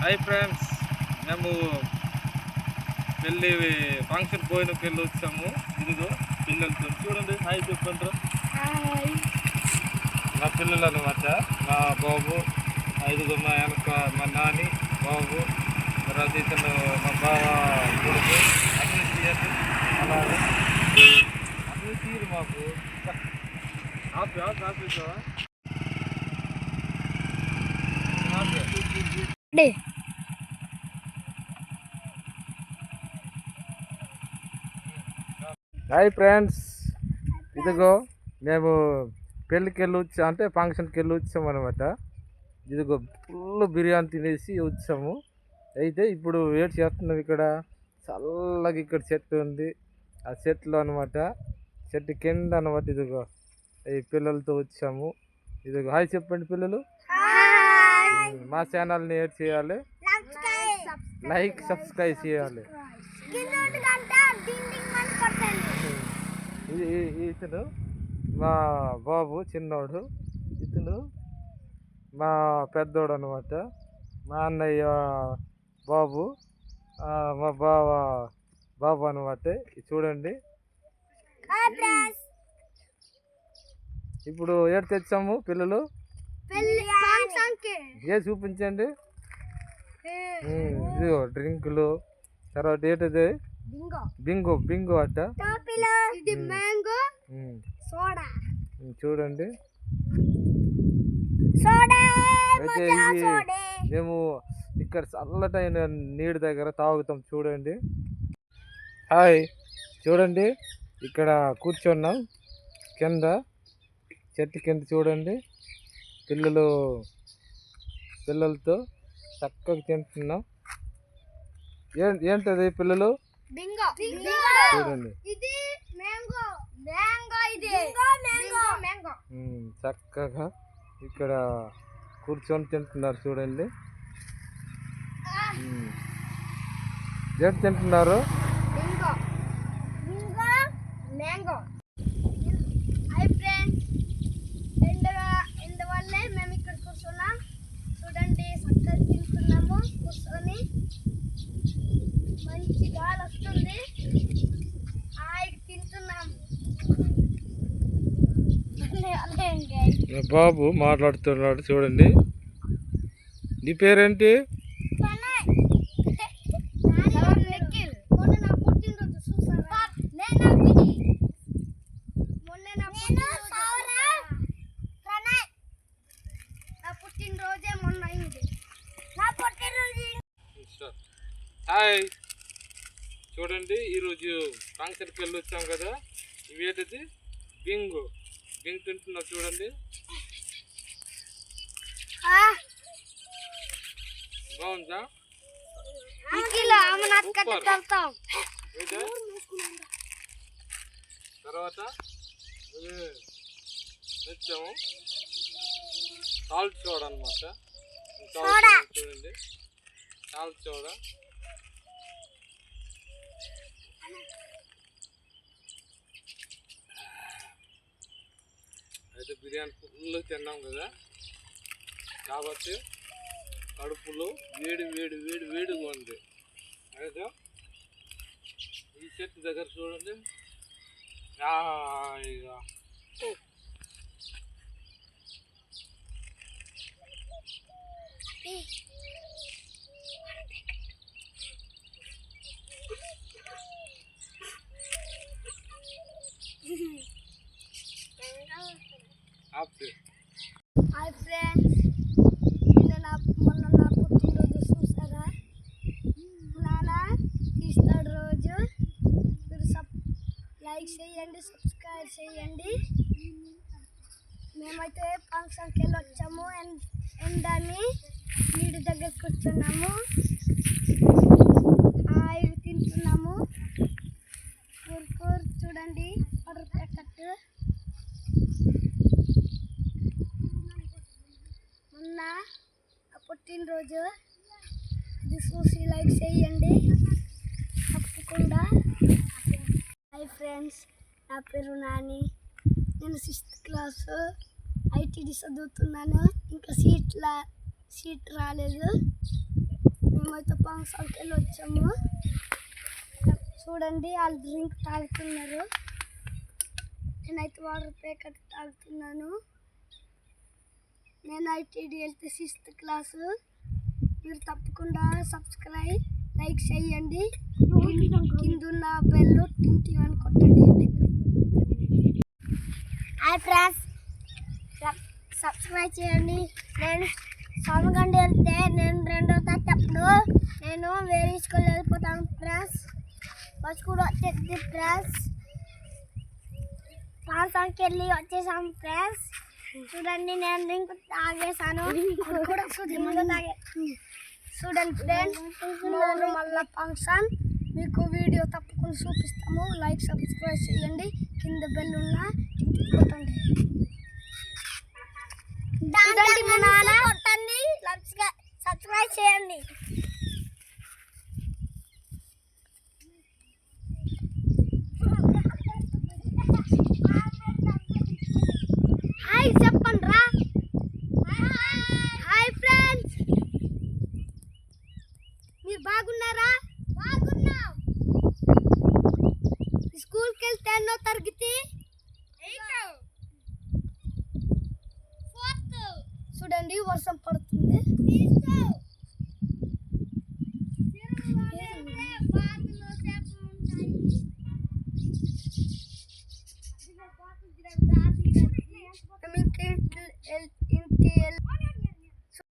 Hi friends మేము పెళ్ళి function పోయినకి వెళ్ళి వచ్చాము. ఇదిగో పిల్లలతో చూడండి. హాయ్ చెప్పంటారు మా పిల్లలు అనమాట మా బాబు ఐదుగురు మా వెనక మా నాని బాబు తర్వాత ఇతను మా బావ కొడుకు. అన్ని అలాగే. అన్ని తీరు మాకు. ఆపి ఆపే హాయ్ ఫ్రెండ్స్ ఇదిగో మేము పెళ్ళికి వెళ్ళి వచ్చా అంటే ఫంక్షన్కి వెళ్ళి వచ్చాము అనమాట ఇదిగో ఫుల్ బిర్యానీ తినేసి వచ్చాము. అయితే ఇప్పుడు వేడి చేస్తున్నాం ఇక్కడ. చల్లగా ఇక్కడ చెట్టు ఉంది. ఆ చెట్లు అనమాట చెట్టు కింద అనమాట ఇదిగో ఈ పిల్లలతో వచ్చాము. ఇదిగో హాయ్ చెప్పండి పిల్లలు. మా ఛానల్ని ఏడ్ చేయాలి. లైక్ సబ్స్క్రైబ్ చేయాలి. ఇతను మా బాబు చిన్నోడు. ఇతను మా పెద్దోడు అనమాట మా అన్నయ్య బాబు మా బావ బాబు అనమాట ఇది చూడండి. ఇప్పుడు ఏడు తెచ్చాము పిల్లలు? ఏ చూపించండి. ఇదిగో డ్రింకులు. తర్వాత ఏంటిది? బింగో బింగో అట్ట ఇది మ్యాంగో ఉమ్, సోడా ఉమ్, చూడండి. సోడా అయితే ఇది మేము ఇక్కడ చల్లటైన నీటి దగ్గర తాగుతాం చూడండి. హాయ్ చూడండి. ఇక్కడ కూర్చున్నాం. కింద చెట్టు కింద చూడండి. పిల్లలు పిల్లలతో చక్కగా తింటున్నాం. ఏం ఏంటది పిల్లలు? బింగో. చూడండి. ఇది మ్యాంగో. మ్యాంగో ఇది. మ్యాంగో. మ్యాంగో. చక్కగా ఇక్కడ కూర్చొని తింటున్నారు చూడండి. ఏంటి తింటున్నారు? Bingo. Bingo mango. Hi friends. ఎండ ఎండవల్లే మేము ఇక్కడ కూర్చున్నాం. చూడండి చక్కగా తింటున్నాము. కూర్చొని మంచి గాలి వస్తుంది హాయిగా తింటున్నాము అదే అదే అండి మా బాబు మాట్లాడుతున్నాడు చూడండి. నీ పేరేంటి? హాయ్. చూడండి ఈరోజు రాంగ్ సర్కిల్ వచ్చాం కదా. ఇవేటది? బింగు. బింగ్ తింటున్నా చూడండి. బాగుందా? తర్వాత? తెచ్చాము. సాల్ట్ సోడా అనమాట. చూడండి. Salt soda. అయితే బిర్యానీ ఫుల్ తిన్నాం కదా. కాబట్టి కడుపులో వేడి వేడి వేడి వేడిగా ఉంది. అయితే ఈ చెట్టు దగ్గర చూడండి. హాయిగా హాయ్ ఫ్రెండ్స్ నిన్న నా మొన్న నా పుట్టినరోజు చూసారా నాన్న తీస్తాడు రోజు మీరు సబ్ లైక్ చేయండి సబ్స్క్రైబ్ చేయండి. మేమైతే ఫంక్షన్కి వెళ్ళి వచ్చాము. అండ్ ఎండని నీటి దగ్గర కూర్చున్నాము. ఇవి తింటున్నాము. కూర చూడండి. ఆర్డర్ పెట్టట్టు మొన్న పుట్టినరోజు. ఇది చూసి లైక్ చేయండి. తప్పకుండా. నా పేరు నాని. నేను సిక్స్త్ క్లాస్ ఐటీడీ చదువుతున్నాను. ఇంకా సీట్ల సీట్ రాలేదు. మేమైతే ఫంక్షన్కి వెళ్ళి వచ్చాము. చూడండి వాళ్ళు డ్రింక్ తాగుతున్నారు. నేనైతే వాటర్ ప్యాకెట్ తాగుతున్నాను. నేను ఐటీడీ వెళ్తే సిక్స్త్ క్లాసు మీరు తప్పకుండా సబ్స్క్రైబ్ లైక్ చేయండి. కింద ఉన్న బెల్ టింటి అని కొట్టండి. Hi friends. సబ్స్క్రైబ్ చేయండి. నేను సోమగండి వెళ్తే నేను రెండో తప్పుడు నేను వేరే స్కూల్ వెళ్ళిపోతాను ఫ్రెండ్స్. బస్ కూడా వచ్చేది ఫ్రెండ్స్. పాల్సానికి వెళ్ళి వచ్చేసాం ఫ్రెండ్స్. చూడండి నేను డ్రింక్ తాగేసాను కూడా తాగే చూడండి ఫ్రెండ్స్ నేను మళ్ళీ ఫంక్షన్ మీకు వీడియో తప్పకుండా చూపిస్తాము. లైక్ సబ్స్క్రైబ్ చేయండి. కింద బెల్ ఉన్న ಎಂಟನೇ తరగతి చూడండి వర్షం పడుతుంది.